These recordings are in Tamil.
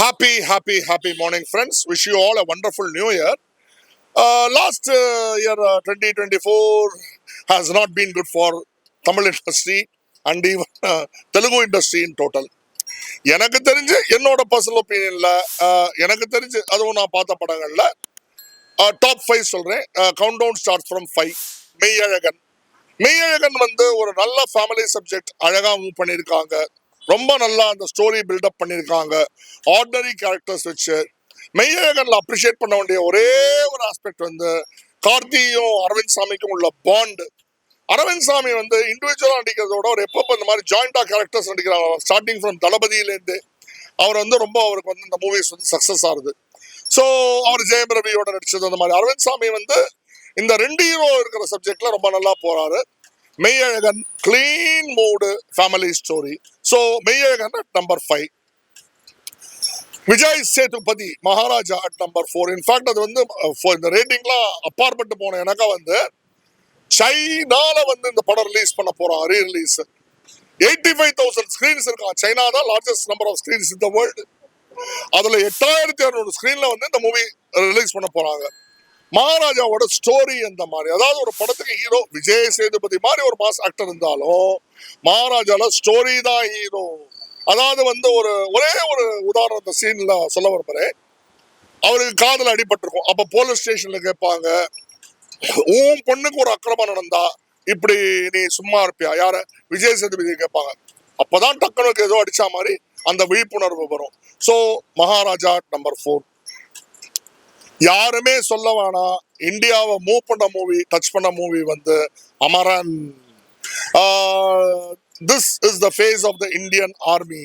Happy happy happy morning friends wish you all a wonderful new year last year twenty twenty four has not been good for Tamil industry and even Telugu industry in total எனக்கு தெரிஞ்சு என்னோட பர்சனல் ஒப்பீனியனில் எனக்கு தெரிஞ்சு அதுவும் நான் பார்த்த படங்களில் டாப் ஃபைவ் சொல்கிறேன் countdown start from five Meiyazhagan Meiyazhagan வந்து ஒரு நல்ல ஃபேமிலி சப்ஜெக்ட் அழகாக மூவ் பண்ணியிருக்காங்க ரொம்ப நல்லா அந்த ஸ்டோரி பில்டப் பண்ணியிருக்காங்க. ஆர்டினரி கேரக்டர்ஸ் வச்சு. மெய்யழகன்ல அப்ரிஷியேட் பண்ண வேண்டிய ஒரே ஒரு ஆஸ்பெக்ட் வந்து கார்த்தியும் அரவிந்த் சாமிக்கும் உள்ள பாண்டு அரவிந்த் சாமி வந்து இண்டிவிஜுவலாக நடிக்கிறதோட ஒரு எப்பப்போ இந்த மாதிரி ஜாயிண்டாக கேரக்டர்ஸ் நடிக்கிறாங்க. ஸ்டார்டிங் ஃப்ரம் தளபதியிலேருந்து அவர் வந்து ரொம்ப அவருக்கு வந்து இந்த மூவிஸ் வந்து சக்ஸஸ் ஆகுது. ஸோ அவர் ஜெயம் ரவியோட நடிச்சது அந்த மாதிரி. அரவிந்த் சாமி வந்து இந்த ரெண்டு ஹீரோ இருக்கிற சப்ஜெக்ட்ல ரொம்ப நல்லா போறாரு. Meiyazhagan clean mood family story so Meiyazhagan at number five Vijay Sethupathi Maharaja at number four in fact அது வந்து இந்த ரேட்டிங்லாம் அப்பாற்பட்டு போன எனக்கா வந்து சைனால வந்து இந்த படம் ரிலீஸ் பண்ண போறான் rerelease eighty five thousand screens இருக்கான். சைனா தான் லார்ஜஸ்ட் நம்பர் ஆஃப் ஸ்கிரீன்ஸ் இந்த வேர்ல்டு அதுல எட்டாயிரத்தி அறுநூறு ஸ்கிரீன்ல வந்து இந்த மூவி ரிலீஸ் பண்ண போறாங்க. மகாராஜாவோட ஸ்டோரி அந்த மாதிரி? அதாவது ஒரு படத்துக்கு ஹீரோ விஜய் சேதுபதி மாதிரி ஒரு மாஸ் ஆக்டர் இருந்தாலும் மகாராஜால ஸ்டோரி தான் ஹீரோ அதாவது வந்து ஒரு ஒரே ஒரு உதாரணத்தை சீன்ல சொல்ல விரும்புறேன். அவருக்கு காதல் அடிபட்டிருக்கும். அப்ப போலீஸ் ஸ்டேஷன்ல கேட்பாங்க உன் பொண்ணுக்கு ஒரு அக்கிரமம் நடந்தா? இப்படி நீ சும்மா இருப்பியா? யார? விஜய் சேதுபதி கேட்பாங்க. அப்பதான் டக்குனுக்கு ஏதோ அடிச்சா மாதிரி அந்த விழிப்புணர்வு வரும். சோ மகாராஜா நம்பர் ஃபோர் யாருமே சொல்ல வேணாம். இந்தியாவை மூவ் பண்ண மூவி டச் பண்ண மூவி வந்து Amaran. This is the face of the Indian army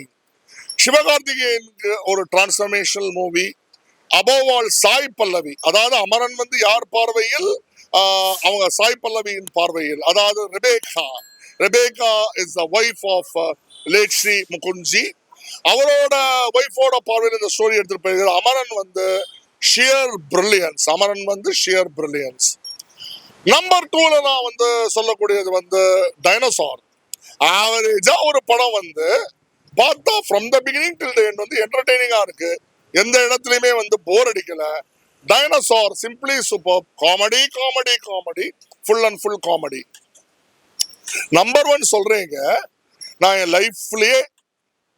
சிவகார்த்திகேயனுக்கு ஒரு transformational movie above all all Sai Pallavi அதாவது அமரன் வந்து யார் பார்வையில்? அவங்க சாய் பல்லவியின் பார்வையில். அதாவது Rebecca Rebecca is the wife of late Shri Mukundji. அவரோட ஒய்ஃபோட பார்வையில் இந்த ஸ்டோரி எடுத்துட்டு போயிருக்கிறது அமரன் வந்து ஷியர் பிரில்லியன்ஸ் அமரன் வந்து ஷியர் பிரில்லியன்ஸ் நம்பர் டூல நான் வந்து சொல்லக்கூடியது வந்து டைனோசார் ஆவரேஜா ஒரு படம் வந்து பார்த்தா from the beginning till end வந்து என்டர்டெய்னிங்கா இருக்கு. எந்த இடத்துலயுமே வந்து போர் அடிக்கல. Dinosaur simply super comedy comedy comedy full and full comedy number one சொல்றீங்க நான் என் லைஃப்லயே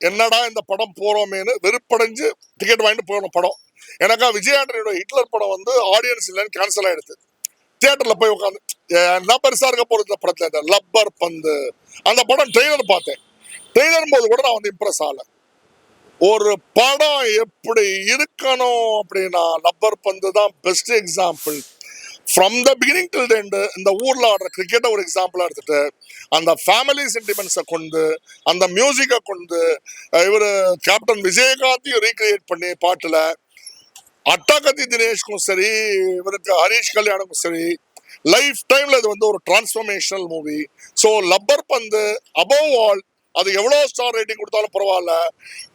என்னடா இந்த படம் போறோமேனு வெறுப்படைஞ்சு டிக்கெட் வாங்கிட்டு போன படம். எனக்கா விஜயாண்டனியோட ஹிட்லர் படம் வந்து ஆடியன்ஸ் இல்லைன்னு கேன்சல் ஆயிடுது தியேட்டர்ல போய் உட்காந்து என்ன பெருசா இருக்க போறது இந்த படத்துல? இந்த லப்பர் பந்து. அந்த படம் ட்ரெய்லர் பார்த்தேன். ட்ரெய்லர் போது கூட நான் வந்து இம்ப்ரெஸ் ஆகல. ஒரு படம் எப்படி இருக்கணும் அப்படின்னா லப்பர் பந்து தான் best example from the beginning till end இந்த ஊர்ல ஆடுற கிரிக்கெட்டை ஒரு எக்ஸாம்பிளாக எடுத்துட்டு அந்த ஃபேமிலி சென்டிமெண்ட்ஸை கொண்டு அந்த மியூசிக்கை கொண்டு இவர் கேப்டன் விஜயகாந்தையும் ரீக்ரியேட் பண்ணி பாட்டுல அட்டாகத்தி தினேஷ்க்கும் சரி இவருக்கு ஹரீஷ் கல்யாணுக்கும் சரி லைஃப் டைம்ல இது வந்து ஒரு transformational movie so Lubber Pandhu above all அது எவ்வளோ ஸ்டார் ரேட்டிங் கொடுத்தாலும் பரவாயில்ல.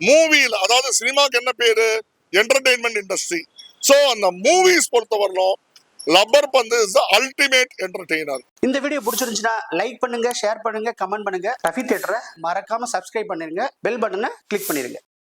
மூவியில் அதாவது சினிமாக்கு என்ன பேரு? என்டர்டெயின்மெண்ட் இண்டஸ்ட்ரி ஸோ அந்த மூவிஸ் பொறுத்தவரையிலும் Lubber Pandhu is the ultimate entertainer இந்த வீடியோ பிடிச்சிருந்துச்சுன்னா லைக் பண்ணுங்க ஷேர் பண்ணுங்க கமெண்ட் பண்ணுங்க. ரஃபி தேட்டரை மறக்காம சப்ஸ்கிரைப் பண்ணிருங்க. பெல் பட்டனை கிளிக் பண்ணிருங்க.